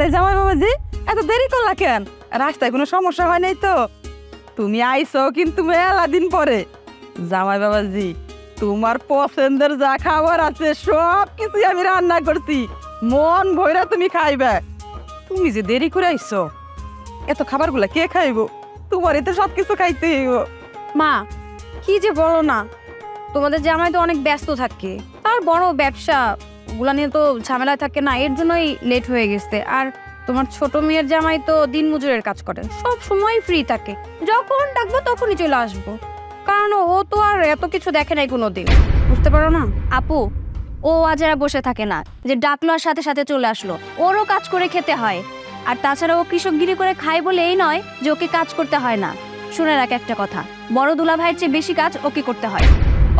আরে জামাই বাবাজি, এত দেরি করলা কেন? রাস্তায় কোনো সমস্যা হয় নাই তো? তুমি আইছো কিন্তু মেলা দিন পরে। জামাই বাবাজি, তোমার পছন্দের যা খাবার আছে সব কিছুই আমি রান্না করছি। মন ভইরা তুমি খাইবে। তুমি যে দেরি করে আইছো এত খাবারগুলা কে খাইবো? তোমার এতে সব কিছু খাইতে হইব। মা, কি যে বলো না? তোমাদের জামাই তো অনেক ব্যস্ত থাকে। আর বড় ব্যবসা ওগুলা নিয়ে তো ঝামেলায় থাকে না, এর জন্যই লেট হয়ে গেছে। আর তোমার ছোট মেয়ের জামাই তো দিন মজুরের কাজ করে, সব সময় ফ্রি থাকে। যখন ডাকবো তখনই চলে আসব। কারণ ও তো আর এত কিছু দেখে নাই কোনো দিন বুঝতে পারো না? আপু, ও আজ আর বসে থাকে না, যে ডাকলো আর সাথে সাথে চলে আসলো। ওরও কাজ করে খেতে হয়। আর তাছাড়া ও কৃষকগিরি করে খায় বলে এই নয় যে ওকে কাজ করতে হয় না। শুনে রাখ একটা কথা, বড় দুলা ভাইয়ের চেয়ে বেশি কাজ ওকে করতে হয়।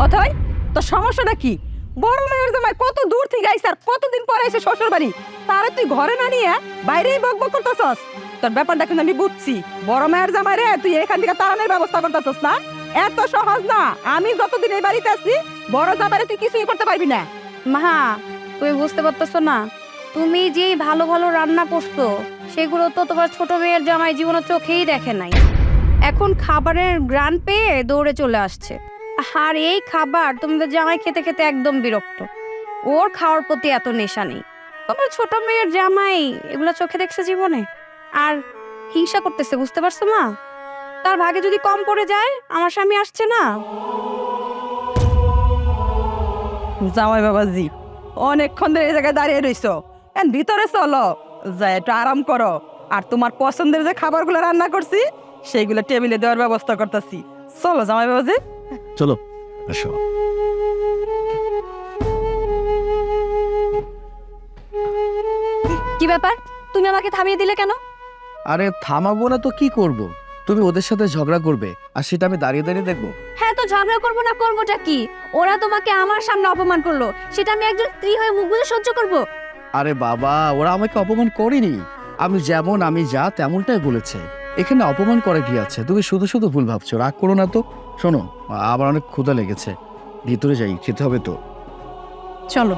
অথয় তো সমস্যাটা কি? বড় মেয়ের জামাই কত দূর থেকে আইস আর কতদিন পরে এসে শ্বশুর বাড়ি? তারে তুই ঘরে না নিয়ে বাইরেই বক বক করতেছস। তোর ব্যাপারটা কিন্তু আমি বুঝছি। বড় মেয়ের জামাই রে, তুই এখান থেকে তাড়ানোর ব্যবস্থা করতেছস না? এত সহজ না। আমি যতদিন এই বাড়িতে আছি, বড় জামাইরে তুই কিছুই করতে পারবি না। মা, তুমি বুঝতে পারতেছো না। তুমি যেই ভালো ভালো রান্না করছ, সেগুলো তো তোমার ছোট মেয়ের জামাই জীবনে চোখেই দেখে নাই। এখন খাবারের গ্রান পেয়ে দৌড়ে চলে আসছে। আর এই খাবার তোমাদের জামাই খেতে খেতে একদম বিরক্ত। ওর খাওয়ার প্রতি এত নেশা নেই। তোমার ছোট মেয়ের জামাই, এগুলো চোখে দেখছে জীবনে? আর হিংসা করতেছে, বুঝতে পারছ মা? তার ভাগে যদি কম পড়ে যায়, আমার স্বামী আসছে না? জামাই বাবাজি অনেকক্ষণ ধরে এই জায়গায় দাঁড়িয়ে রইছো। এন ভিতরে চলো যাই একটু আরাম করো। আর তোমার পছন্দের যে খাবারগুলো রান্না করছি, সেইগুলো টেবিলে দেওয়ার ব্যবস্থা করতেছি। চলো জামাই বাবাজি চলো এসো কি ব্যাপার? তুমি আমাকে থামিয়ে দিলে কেন? আরে থামাবো না তো কি করব? তুমি ওদের সাথে ঝগড়া করবে আর সেটা আমি দাঁড়িয়ে দাঁড়িয়ে দেখব। হ্যাঁ তো ঝগড়া করব না করবোটা কি? ওরা তোমাকে আমার সামনে অপমান করল সেটা আমি একজন স্ত্রী হয়ে মুখ বুঝে সহ্য করব? আরে বাবা ওরা আমাকে অপমান করেনি। আমি যেমন আমি যা তেমনটাই বলেছে। এখানে অপমান করে কি আছে? তুমি শুধু শুধু ভুল ভাবছ, রাগ করো না তো। শোনো, আবার অনেক ক্ষুধা লেগেছে। ভিতরে যাই, খেতে হবে তো। চলো।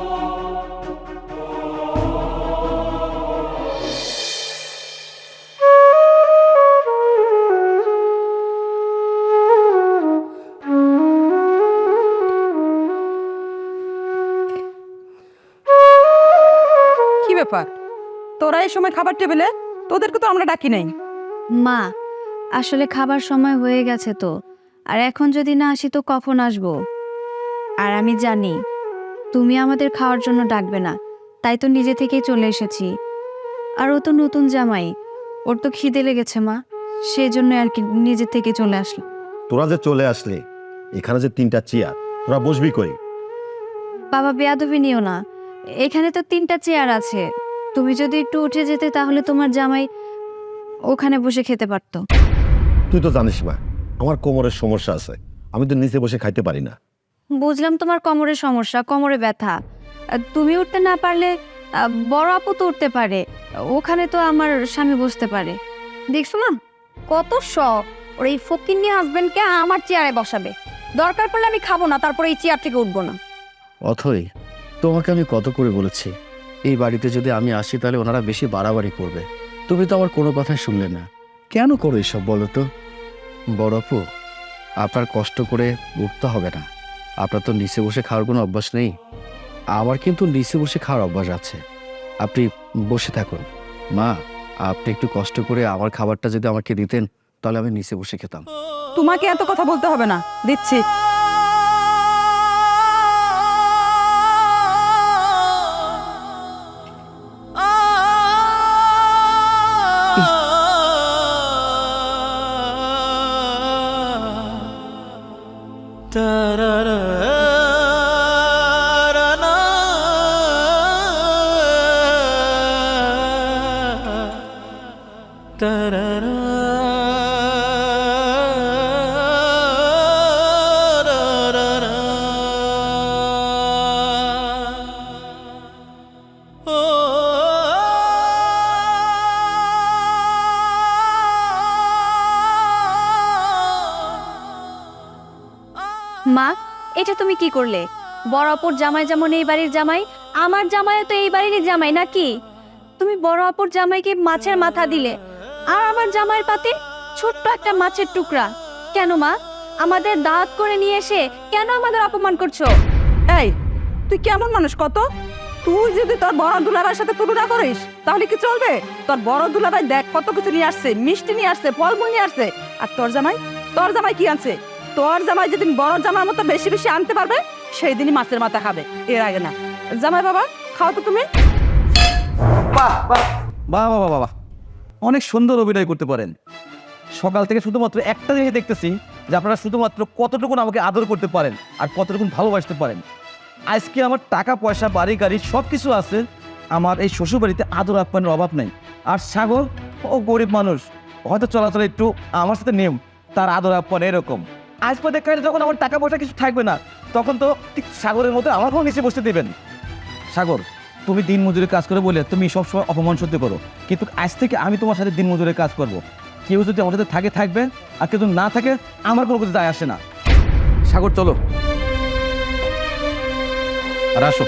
কি ব্যাপার? তোরা এই সময় খাবার টেবিলে? তোদেরকে তো আমরা ডাকি নাই। মা আসলে খাবার সময় হয়ে গেছে তো। আর এখন যদি না আসি তো কখন আসব? আর আমি জানি তুমি আমাদের খাওয়ার জন্য ডাকবে না তাই তো নিজে থেকেই চলে এসেছি। আর ও তো নতুন জামাই ওর তো খিদে লেগেছে মা সেই জন্য আর কি নিজে থেকে চলে আসলো। তোরা যে চলে আসলে এখানে যে তিনটা চেয়ার তোরা বসবি কই? বাবা বেয়াদবি নিও না এখানে তো তিনটা চেয়ার আছে। তুমি যদি একটু উঠে যেতে তাহলে তোমার জামাই ওখানে বসে খেতে পারতো। তুই তো জানিস মা আমার কোমরের সমস্যা আছে। আমি তো নিচে বসে খাইতে পারি না। বুঝলাম তোমার কোমরে সমস্যা কোমরে ব্যথা। তুমি উঠতে না পারলে বড় আপু তো উঠতে পারে। ওখানে তো আমার স্বামী বসতে পারে। দেখছ না কত শখ। ওর এই ফকির নিয়ে হাজবেন্ডকে আমার চেয়ারে বসাবে। দরকার পড়লে আমি খাব না তারপরে এই চেয়ার থেকে উঠবো না। অথই তোমাকে আমি কত করে বলেছি এই বাড়িতে যদি আমি আসি তাহলে ওনারা বেশি বাড়াবাড়ি করবে। তুমি তো আমার কোনো কথাই শুনলে না। কেন করো এসব বলো তো? বড় আপু আপনার কষ্ট করে উঠতে হবে না। আপনার তো নিচে বসে খাওয়ার কোনো অভ্যাস নেই। আমার কিন্তু নিচে বসে খাওয়ার অভ্যাস আছে। আপনি বসে থাকুন। মা আপনি একটু কষ্ট করে আমার খাবারটা যদি আমাকে দিতেন তাহলে আমি নিচে বসে খেতাম। তোমাকে এত কথা বলতে হবে না। দিচ্ছি। মা এটা তুমি কি করলে? বড় অপর জামাই যেমন এই বাড়ির জামাই, আমার জামাইও তো এই বাড়িরই জামাই নাকি? তুমি বড় আপুর জামাইকে মাছের মাথা দিলে, আর আমার জামাইয়ের পাতে ছোট্ট একটা মাছের টুকরা। কেন মা? আমাদের দাঁত করে নিয়ে এসে কেন আমাদের অপমান করছ? এই, তুই কেমন মানুষ কত? তুই যদি তোর বড় দুলাভাইয়ের সাথে তুলনা করিস, তাহলে কি চলবে? তোর বড় দুলাভাই দেখ কত কিছু নিয়ে আসছে, মিষ্টি নিয়ে আসছে, ফলমূল নিয়ে আসছে। আর তোর জামাই? তোর জামাই কি আনছে? তোর জামাই যেদিন বড় জামার মতো বেশি বেশি আনতে পারবে সেই দিনই মাছের মাথা খাবে। এর আগে না। জামাই বাবা, খাও তো তুমি। বাহ বাহ। বাহ বাহ অনেক সুন্দর অভিনয় করতে পারেন। সকাল থেকে শুধুমাত্র একটা জিনিস দেখতেছি যে আপনারা শুধুমাত্র কতটুকুন আমাকে আদর করতে পারেন আর কতটুকুন ভালোবাসতে পারেন। আজকে আমার টাকা, পয়সা, বাড়ি, গাড়ি সব কিছু আছে। আমার এই শ্বশুরবাড়িতে আদর আপ্যায়নের অভাব নেই। আর সাগর ও গরিব মানুষ। হয়তো চলাচল একটু আমার সাথে নেম, তার আদর আপ্যায়ন এরকম। আজ পর দেখা যখন আমার টাকা পয়সা কিছু থাকবে না, তখন তো ঠিক সাগরের মতো আমাকেও নিচে বসতে দেবেন। সাগর, তুমি দিন মজুরি কাজ করে বলে তুমি সবসময় অপমান সহ্য করো। কিন্তু আজ থেকে আমি তোমার সাথে দিন মজুরি কাজ করব। কেউ যদি আমার সাথে থাকে, থাকবে, আর কেউ যদি না থাকে, আমার কোনো কিছু দায় আসে না। সাগর, চলো। আর আসো।